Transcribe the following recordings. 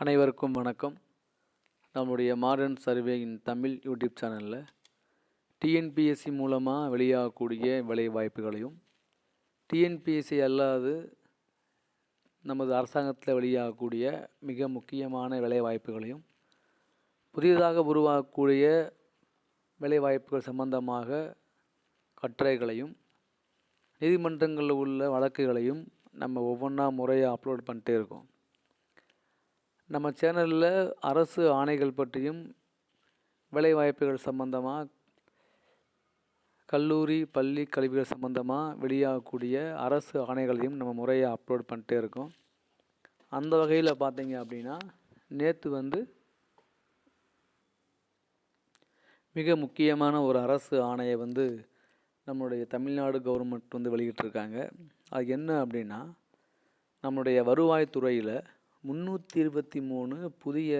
அனைவருக்கும் வணக்கம். நம்முடைய மாடர்ன் சர்வேயின் தமிழ் யூடியூப் சேனலில் டிஎன்பிஎஸ்சி மூலமாக வெளியாகக்கூடிய வேலை வாய்ப்புகளையும் டிஎன்பிஎஸ்சி அல்லாது நமது அரசாங்கத்தில் வெளியாகக்கூடிய மிக முக்கியமான வேலை வாய்ப்புகளையும் புதியதாக உருவாகக்கூடிய வேலை வாய்ப்புகள் சம்பந்தமாக கட்டுரைகளையும் நீதிமன்றங்களில் உள்ள வழக்குகளையும் நம்ம ஒவ்வொன்றா முறையாக அப்லோட் பண்ணிட்டே இருக்கோம். நம்ம சேனலில் அரசு ஆணைகள் பற்றியும் வேலைவாய்ப்புகள் சம்பந்தமாக கல்லூரி பள்ளி கல்விகள் சம்பந்தமாக வெளியாகக்கூடிய அரசு ஆணைகளையும் நம்ம முறையாக அப்லோட் பண்ணிட்டே இருக்கோம். அந்த வகையில் பார்த்தீங்க அப்படின்னா நேற்று வந்து மிக முக்கியமான ஒரு அரசு ஆணையை வந்து நம்மளுடைய தமிழ்நாடு கவர்மெண்ட் வந்து வெளியிட்டிருக்காங்க. அது என்ன அப்படின்னா நம்மளுடைய வருவாய்த்துறையில் முந்நூற்றி இருபத்தி மூணு புதிய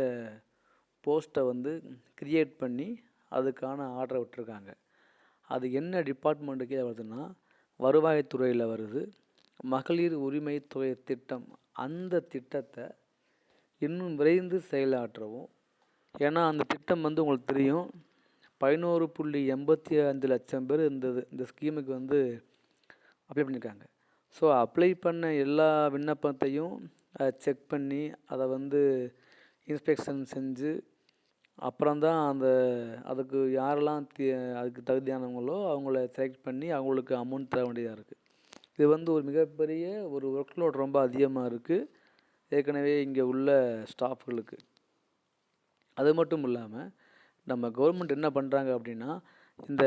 போஸ்ட்டை வந்து க்ரியேட் பண்ணி அதுக்கான ஆர்டரை விட்டுருக்காங்க. அது என்ன டிபார்ட்மெண்ட்டுக்கே வருதுன்னா வருவாய்த்துறையில் வருது. மகளிர் உரிமை தொகை திட்டம். அந்த திட்டத்தை இன்னும் விரைந்து செயலாற்றவும். ஏன்னா அந்த திட்டம் வந்து உங்களுக்கு தெரியும் பதினோரு புள்ளி எண்பத்தி அஞ்சு லட்சம் பேர் இந்த இந்த ஸ்கீமுக்கு வந்து அப்ளை பண்ணியிருக்காங்க ஸோ அப்ளை பண்ண எல்லா விண்ணப்பத்தையும் செக் பண்ணி அதை வந்து இன்ஸ்பெக்ஷன் செஞ்சு அப்புறம்தான் அந்த அதுக்கு யாரெல்லாம் தி அதுக்கு தகுதியானவங்களோ அவங்கள செலக்ட் பண்ணி அவங்களுக்கு அமௌண்ட் தர வேண்டியதாக இருக்குது இது வந்து ஒரு மிகப்பெரிய ஒரு ஒர்க் லோட் ரொம்ப அதிகமாக இருக்குது ஏற்கனவே இங்கே உள்ள ஸ்டாஃப்களுக்கு அது மட்டும் இல்லாமல் நம்ம கவர்மெண்ட் என்ன பண்ணுறாங்க அப்படின்னா இந்த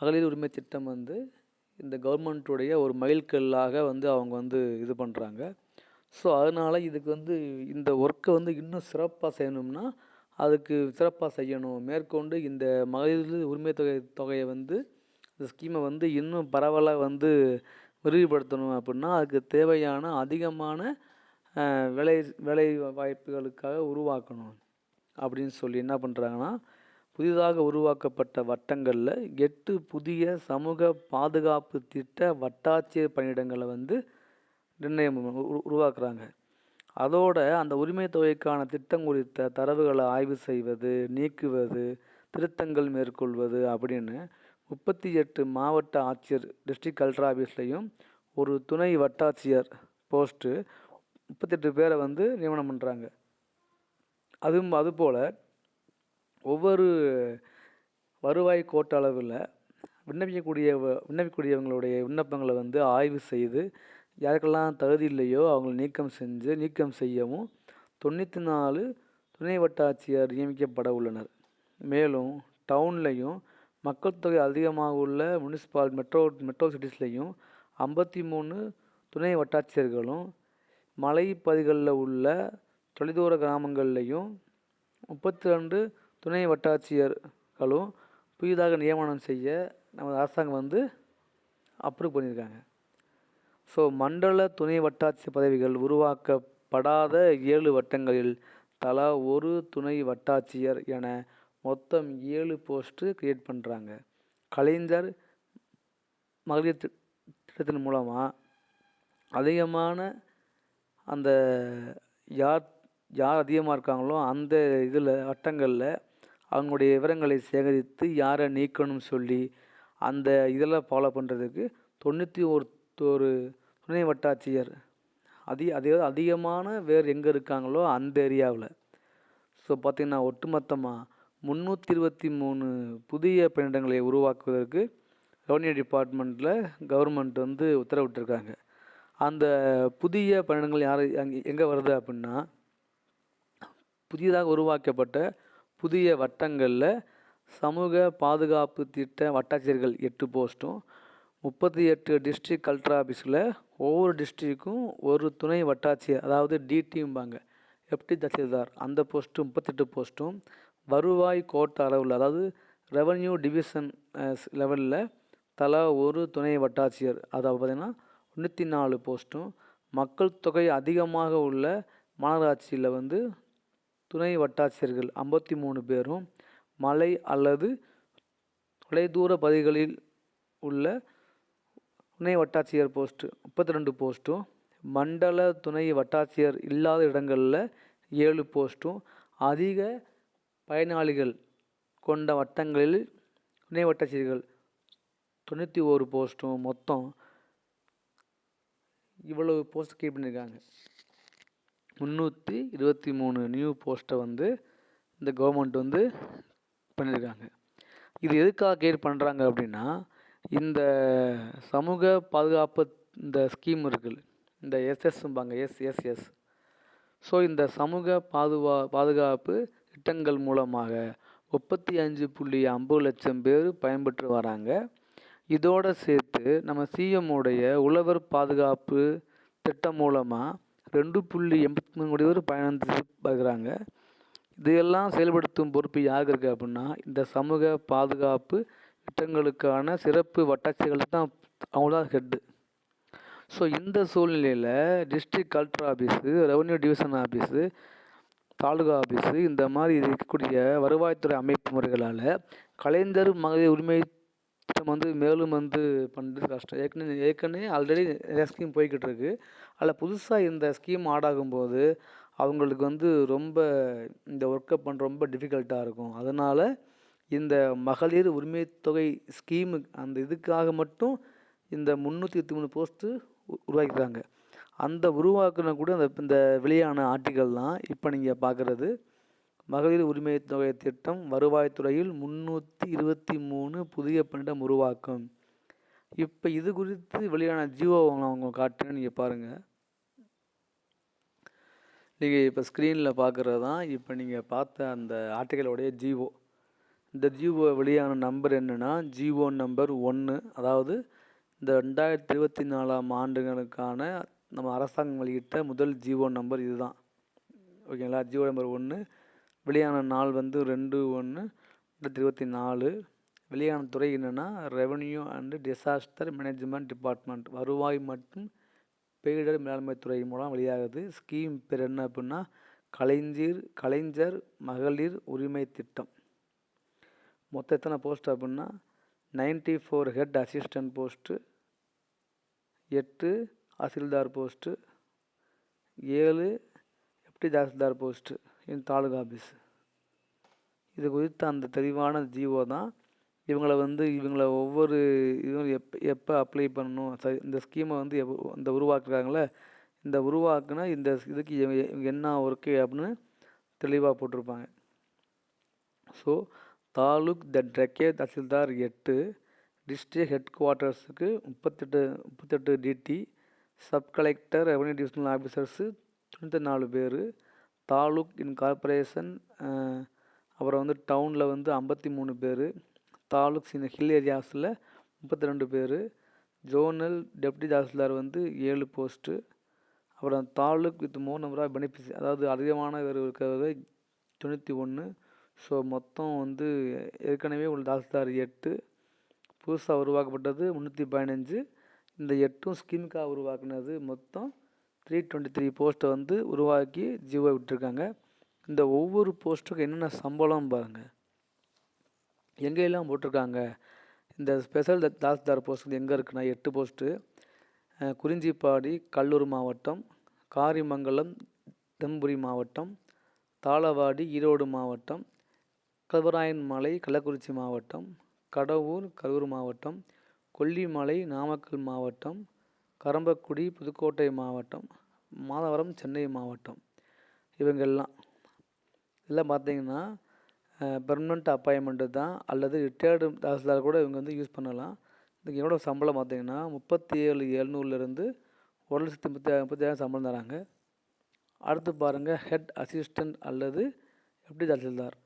மகளிர் உரிமை திட்டம் வந்து இந்த கவர்மெண்ட்டுடைய ஒரு மைல்கல்லாக வந்து அவங்க வந்து இது பண்ணுறாங்க ஸோ அதனால் இதுக்கு வந்து இந்த ஒர்க்கை வந்து இன்னும் சிறப்பாக செய்யணும்னா அதுக்கு சிறப்பாக செய்யணும். மேற்கொண்டு இந்த மகளிர் உரிமை தொகை தொகையை வந்து இந்த ஸ்கீமை வந்து இன்னும் பரவலாக வந்து விரிவுபடுத்தணும் அப்படின்னா அதுக்கு தேவையான அதிகமான வேலை வேலை வாய்ப்புகளுக்காக உருவாக்கணும் அப்படின்னு சொல்லி என்ன பண்ணுறாங்கன்னா புதிதாக உருவாக்கப்பட்ட வட்டங்களில் எட்டு புதிய சமூக பாதுகாப்பு திட்ட வட்டாட்சியர் பணியிடங்களை வந்து நிர்ணயம் உருவாக்குறாங்க. அதோட அந்த உரிமை தொகைக்கான திட்டம் குறித்த தரவுகளை ஆய்வு செய்வது நீக்குவது திருத்தங்கள் மேற்கொள்வது அப்படின்னு முப்பத்தி எட்டு மாவட்ட ஆட்சியர் டிஸ்ட்ரிக்ட் கலெக்டர் ஆஃபீஸ்லேயும் ஒரு துணை வட்டாட்சியர் போஸ்ட்டு முப்பத்தெட்டு பேரை வந்து நியமனம் பண்ணுறாங்க அதுவும் அதுபோல் ஒவ்வொரு வருவாய் கோட்டளவில் விண்ணப்பிக்கக்கூடிய விண்ணப்பிக்கக்கூடியவங்களுடைய விண்ணப்பங்களை வந்து ஆய்வு செய்து யாருக்கெல்லாம் தகுதி இல்லையோ அவங்கள நீக்கம் செஞ்சு நீக்கம் செய்யவும் தொண்ணூற்றி நாலு துணை வட்டாட்சியர் நியமிக்கப்பட உள்ளனர். மேலும் டவுன்லேயும் மக்கள் தொகை அதிகமாக உள்ள முனிசிபால் மெட்ரோ மெட்ரோ சிட்டிஸ்லேயும் ஐம்பத்தி மூணு துணை வட்டாட்சியர்களும் மலைப்பகுதிகளில் உள்ள தொலைதூர கிராமங்கள்லேயும் முப்பத்தி ரெண்டு துணை வட்டாட்சியர்களும் புதிதாக நியமனம் செய்ய நமது அரசாங்கம் வந்து அப்ரூவ் பண்ணியிருக்காங்க. ஸோ மண்டல துணை வட்டாட்சி பதவிகள் உருவாக்கப்படாத ஏழு வட்டங்களில் தலா ஒரு துணை வட்டாட்சியர் என மொத்தம் ஏழு போஸ்ட்டு க்ரியேட் பண்ணுறாங்க கலைஞர் மகளிர் திட்டத்தின் மூலமாக அதிகமான அந்த யார் யார் அதிகமாக இருக்காங்களோ அந்த இதில் வட்டங்களில் அவங்களுடைய விவரங்களை சேகரித்து யாரை நீக்கணும்னு சொல்லி அந்த இதெல்லாம் ஃபாலோ பண்ணுறதுக்கு தொண்ணூற்றி ஒரு ஒரு துணை வட்டாட்சியர். அதி அதே அதிகமான வேறு எங்கே இருக்காங்களோ அந்த ஏரியாவில். ஸோ பார்த்திங்கன்னா ஒட்டுமொத்தமாக முந்நூற்றி இருபத்தி மூணு புதிய பணியிடங்களை உருவாக்குவதற்கு ரெவன்யூ டிபார்ட்மெண்ட்டில் கவர்மெண்ட் வந்து உத்தரவிட்டிருக்காங்க. அந்த புதிய பணியிடங்கள் யார் அங்கே எங்கே வருது அப்படின்னா புதியதாக உருவாக்கப்பட்ட புதிய வட்டங்களில் சமூக பாதுகாப்பு திட்ட வட்டாட்சியர்கள் எட்டு போஸ்ட்டும் முப்பத்தி எட்டு டிஸ்ட்ரிக் கலெக்டர் ஆஃபீஸில் ஒவ்வொரு டிஸ்ட்ரிக்கும் ஒரு துணை வட்டாட்சியர் அதாவது டிடிம்பாங்க எப்டி தசில்தார். அந்த போஸ்ட்டும் முப்பத்தெட்டு போஸ்ட்டும் வருவாய் கோட்ட அளவில் அதாவது ரெவன்யூ டிவிஷன் லெவலில் தலா ஒரு துணை வட்டாட்சியர். அதாவது பார்த்திங்கன்னா தொண்ணூற்றி நாலு போஸ்ட்டும் மக்கள் தொகை அதிகமாக உள்ள மாநகராட்சியில் வந்து துணை வட்டாட்சியர்கள் ஐம்பத்தி மூணு பேரும் மலை அல்லது தொலைதூர பகுதிகளில் உள்ள துணை வட்டாட்சியர் போஸ்ட்டு முப்பத்தி ரெண்டு போஸ்ட்டும் மண்டல துணை வட்டாட்சியர் இல்லாத இடங்களில் ஏழு போஸ்ட்டும் அதிக பயனாளிகள் கொண்ட வட்டங்களில் துணை வட்டாட்சியர்கள் தொண்ணூற்றி ஒரு போஸ்ட்டும் மொத்தம் இவ்வளவு போஸ்ட் கிரியேட் பண்ணியிருக்காங்க முந்நூற்றி இருபத்தி மூணு நியூ போஸ்ட்டை வந்து இந்த கவர்மெண்ட் வந்து பண்ணியிருக்காங்க இது எதுக்காக கிரியேட் பண்ணுறாங்க அப்படின்னா இந்த சமூக பாதுகாப்பு இந்த ஸ்கீம் இருக்குது இந்த எஸ்எஸ்ம்பாங்க எஸ்எஸ்எஸ் ஸோ இந்த சமூக பாதுகா பாதுகாப்பு திட்டங்கள் மூலமாக முப்பத்தி அஞ்சு புள்ளி ஐம்பது லட்சம் பேர் பயன்பெற்று வராங்க. இதோடு சேர்த்து நம்ம சிஎம்முடைய உழவர் பாதுகாப்பு திட்டம் மூலமாக ரெண்டு புள்ளி எண்பத்தி மூணு கோடி பேர் பயணத்து வருகிறாங்க. இதையெல்லாம் செயல்படுத்தும் பொறுப்பு யாருக்கு இருக்குது அப்படின்னா இந்த சமூக பாதுகாப்பு திட்டங்களுக்கான சிறப்பு வட்டாட்சிகள் தான் அவங்க தான் ஹெட்டு ஸோ இந்த சூழ்நிலையில் district collector office revenue division office taluka office இந்த மாதிரி இருக்கக்கூடிய வருவாய்த்துறை அமைப்பு முறைகளால் கலைஞர் மகளிர் உரிமை திட்டம் வந்து மேலும் வந்து பண்ணுறது கஷ்டம். ஏற்கனவே ஏற்கனவே ஆல்ரெடி நிறைய ஸ்கீம் போய்கிட்டு இருக்குது அதில் புதுசாக இந்த ஸ்கீம் ஆடாகும்போது அவங்களுக்கு வந்து ரொம்ப இந்த ஒர்க்கை பண்ண ரொம்ப டிஃபிகல்ட்டாக இருக்கும். அதனால் இந்த மகளிர் உரிமை தொகை ஸ்கீமு அந்த இதுக்காக மட்டும் இந்த முந்நூற்றி இருபத்தி மூணு போஸ்ட்டு உருவாக்கிறாங்க அந்த உருவாக்குன கூட அந்த இந்த வெளியான ஆர்டிக்கல் தான் இப்போ நீங்கள் பார்க்குறது மகளிர் உரிமை தொகை திட்டம் வருவாய்த்துறையில் முந்நூற்றி இருபத்தி மூணு புதிய பணியிடம் உருவாக்கும். இப்போ இது குறித்து வெளியான ஜியோ அவங்க காட்டுன்னு நீங்கள் பாருங்கள் நீங்கள் இப்போ ஸ்க்ரீனில் பார்க்குறது தான் இப்போ நீங்கள் பார்த்த அந்த ஆர்டிக்கலோடைய ஜிஓ இந்த ஜிஓ வெளியான நம்பர் என்னென்னா ஜிஓ நம்பர் ஒன்று அதாவது இந்த ரெண்டாயிரத்தி இருபத்தி நாலாம் ஆண்டுகளுக்கான நம்ம அரசாங்கம் வெளியிட்ட முதல் ஜிஓ நம்பர் இதுதான். ஓகேங்களா? ஜிஓ நம்பர் ஒன்று வெளியான நாள் வந்து ரெண்டு ஒன்று ரெண்டாயிரத்தி இருபத்தி நாலு வெளியான துறை என்னென்னா revenue and disaster management department வருவாய் மற்றும் பேரிடர் மேலாண்மை துறை மூலம் வெளியாகுது. ஸ்கீம் பேர் என்ன அப்படின்னா கலைஞர் கலைஞர் மகளிர் உரிமை திட்டம். மொத்தம் எத்தனை போஸ்ட் அப்படின்னா ninety four head assistant post எட்டு அசில்தார் போஸ்ட்டு ஏழு எப்டி tahsildar post in taluka office இது குறித்த அந்த தெளிவான ஜிஓ தான். இவங்களை வந்து இவங்களை ஒவ்வொரு இதுவும் எப்போ எப்போ அப்ளை பண்ணணும் ச இந்த ஸ்கீமை வந்து எவ் இந்த உருவாக்குறாங்களே இந்த உருவாக்குனா இந்த இதுக்கு இவங்க என்ன ஒர்க்கு அப்படின்னு தெளிவாக போட்டிருப்பாங்க. ஸோ தாலுக் த ட்ரக்கே தாசில்தார் எட்டு டிஸ்ட்ரிக் ஹெட் குவார்ட்டர்ஸுக்கு முப்பத்தெட்டு முப்பத்தெட்டு DD sub collector revenue divisional officers தொண்ணூற்றி நாலு பேர். தாலுக் இன் கார்பரேஷன் அப்புறம் வந்து டவுனில் வந்து ஐம்பத்தி மூணு பேர். தாலுக்ஸ் இந்த ஹில் ஏரியாஸில் முப்பத்தி ரெண்டு பேர். ஜோனல் டெப்டி தாசில்தார் வந்து ஏழு போஸ்ட்டு. அப்புறம் taluk with more number of benefits அதாவது அதிகமான பேர் இருக்கிறது தொண்ணூற்றி ஒன்று ஸோ மொத்தம் வந்து ஏற்கனவே உள்ள தாசில்தார் எட்டு புதுசாக உருவாக்கப்பட்டது முந்நூற்றி பதினஞ்சு. இந்த எட்டும் ஸ்கீமுக்காக உருவாக்குனது மொத்தம் த்ரீ டுவெண்ட்டி த்ரீ போஸ்ட்டை வந்து உருவாக்கி ஜீவோ விட்டுருக்காங்க. இந்த ஒவ்வொரு போஸ்ட்டுக்கும் என்னென்ன சம்பளம் பாருங்கள் எங்கெல்லாம் போட்டிருக்காங்க? இந்த ஸ்பெஷல் தாசில்தார் போஸ்ட் வந்து எங்கே இருக்குன்னா எட்டு போஸ்ட்டு. குறிஞ்சிப்பாடி கல்லூர் மாவட்டம் காரிமங்கலம் தம்புரி மாவட்டம் தாளவாடி ஈரோடு மாவட்டம் கல்வராயன் மலை கள்ளக்குறிச்சி மாவட்டம் கடவூர் கரூர் மாவட்டம் கொல்லிமலை நாமக்கல் மாவட்டம் கரம்பக்குடி புதுக்கோட்டை மாவட்டம் மாதவரம் சென்னை மாவட்டம். இவங்கெல்லாம் இதெல்லாம் பார்த்தீங்கன்னா பெர்மனண்ட் அப்பாயின்மெண்ட்டு தான். அல்லது ரிட்டையர்டு தாசில்தார் கூட இவங்க வந்து யூஸ் பண்ணலாம். இதுக்கு எவ்வளோ சம்பளம் பார்த்தீங்கன்னா முப்பத்தி ஏழு எழுநூறுலேருந்து ஒரு லட்சத்தி முப்பத்தி முப்பத்தாயிரம் சம்பளம் தராங்க. அடுத்து பாருங்கள் ஹெட் அசிஸ்டண்ட் அல்லது எப்படி தாசில்தார்.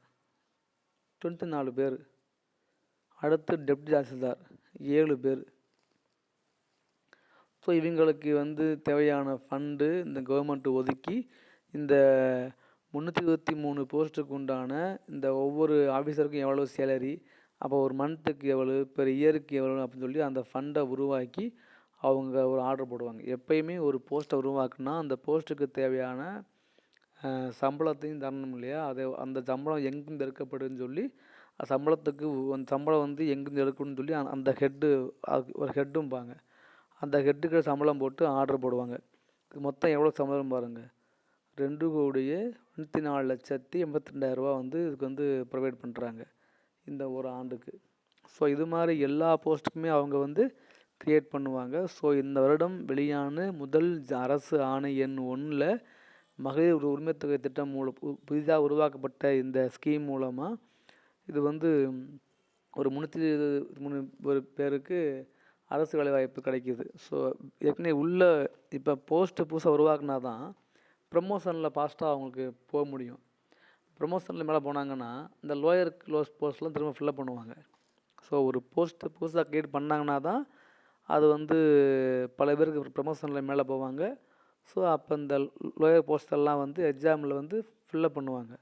தொண்ணூற்றி நாலு பேர். அடுத்து டெப்டி தாசில்தார் ஏழு பேர். ஸோ இவங்களுக்கு வந்து தேவையான ஃபண்டு இந்த கவர்மெண்ட் ஒதுக்கி இந்த முந்நூற்றி இருபத்தி மூணு போஸ்ட்டுக்கு உண்டான இந்த ஒவ்வொரு ஆஃபீஸருக்கும் எவ்வளோ சேலரி அப்போ ஒரு மந்த்துக்கு எவ்வளோ பெர் இயருக்கு எவ்வளோ அப்படின்னு சொல்லி அந்த ஃபண்டை உருவாக்கி அவங்க ஒரு ஆர்டர் போடுவாங்க. எப்பயுமே ஒரு போஸ்ட்டை உருவாக்குனா அந்த போஸ்ட்டுக்கு தேவையான சம்பளத்தையும் தரணும் இல்லையா? அதை அந்த சம்பளம் எங்கேருந்து எடுக்கப்படுதுன்னு சொல்லி சம்பளத்துக்கு சம்பளம் வந்து எங்கேருந்து எடுக்கணும்னு சொல்லி அந்த ஹெட்டு ஒரு ஹெட்டும்பாங்க. அந்த ஹெட்டுக்கு சம்பளம் போட்டு ஆர்டர் போடுவாங்க. மொத்தம் எவ்வளோ சம்பளம் பாருங்கள் ரெண்டு கோடியே தொண்ணூற்றி நாலு லட்சத்தி எண்பத்தி ரெண்டாயிரரூபா வந்து இதுக்கு வந்து ப்ரொவைட் பண்ணுறாங்க இந்த ஒரு ஆண்டுக்கு. ஸோ இது மாதிரி எல்லா போஸ்ட்டுக்குமே அவங்க வந்து க்ரியேட் பண்ணுவாங்க. ஸோ இந்த வருடம் வெளியான முதல் அரசு ஆணை எண் ஒன்றில் மகளிர் ஒரு உரிமைத்தொகை திட்டம் மூலம் புதிதாக உருவாக்கப்பட்ட இந்த ஸ்கீம் மூலமாக இது வந்து ஒரு முந்நூற்றி இருபது மூணு ஒரு பேருக்கு அரசு வேலைவாய்ப்பு கிடைக்கிது. ஸோ ஏற்கனவே உள்ள இப்போ போஸ்ட்டு புதுசாக உருவாக்குனா தான் ப்ரமோஷனில் ஃபாஸ்ட்டாக அவங்களுக்கு போக முடியும். ப்ரமோஷனில் மேலே போனாங்கன்னா இந்த லோயர் க்ளோஸ் போஸ்ட்லாம் திரும்ப ஃபில்லப் பண்ணுவாங்க. ஸோ ஒரு போஸ்ட்டு புதுசாக க்ரியேட் பண்ணாங்கன்னா தான் அது வந்து பல பேருக்கு ப்ரமோஷனில் மேலே போவாங்க. ஸோ அப்போ இந்த லோயர் போஸ்டெல்லாம் வந்து எக்ஸாமில் வந்து ஃபில்லப் பண்ணுவாங்க.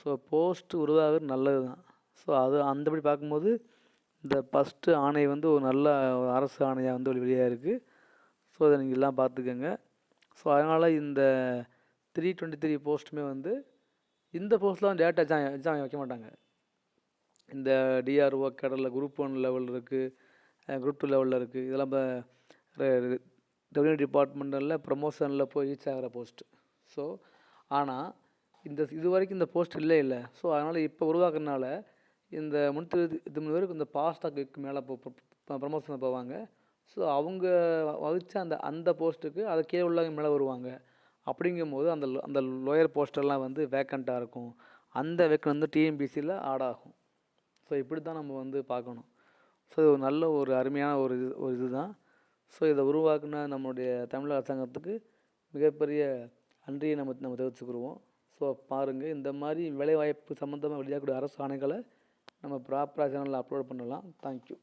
ஸோ போஸ்ட் உருவாகிறது நல்லது தான் ஸோ அது அந்தபடி பார்க்கும்போது இந்த ஃபஸ்ட்டு ஆணை வந்து ஒரு நல்ல ஒரு அரசு ஆணையாக வந்து வெளியாக இருக்குது ஸோ அதை நீங்கள் எல்லாம் பார்த்துக்கோங்க. ஸோ அதனால் இந்த த்ரீ டுவெண்ட்டி த்ரீ போஸ்ட்டுமே வந்து இந்த போஸ்ட்லாம் டேட்டா எக்ஸாம் எக்ஸாம் வைக்க மாட்டாங்க. இந்த டிஆர்ஓ கேடரில் குரூப் ஒன் லெவல் இருக்குது குரூப் டூ லெவலில் இருக்குது இதெல்லாம் இப்போ டபிள்யூ டிபார்ட்மெண்ட்டில் ப்ரமோஷனில் போய் ரீச் ஆகிற போஸ்ட்டு ஸோ ஆனால் இந்த இது வரைக்கும் இந்த போஸ்ட் இல்லை இல்லை. ஸோ அதனால் இப்போ உருவாக்குறதுனால இந்த முன்னூற்றி இது மூணு பேருக்கு இந்த பாஸ்டாக்கு மேலே ப்ரமோஷனில் போவாங்க. ஸோ அவங்க வகிச்ச அந்த அந்த போஸ்ட்டுக்கு அதை கீழே உள்ளவங்க மேலே வருவாங்க. அப்படிங்கும்போது அந்த அந்த லோயர் போஸ்டெல்லாம் வந்து வேக்கண்ட்டாக இருக்கும். அந்த வேக்கன் வந்து டிஎம்பிசியில் ஆட் ஆகும். ஸோ இப்படி தான் நம்ம வந்து பார்க்கணும். ஸோ இது ஒரு நல்ல ஒரு அருமையான ஒரு இது ஒரு இதுதான். ஸோ இதை உருவாக்குன நம்மளுடைய தமிழ் அரசாங்கத்துக்கு மிகப்பெரிய நன்றியை நம்ம நம்ம தெரிவிச்சுக்கிடுவோம் ஸோ பாருங்கள் இந்த மாதிரி வேலைவாய்ப்பு சம்மந்தமாக வெளியாகக்கூடிய அரசு ஆணைகளை நம்ம ப்ராப்பராக சேனலில் அப்லோட் பண்ணலாம். தேங்க்யூ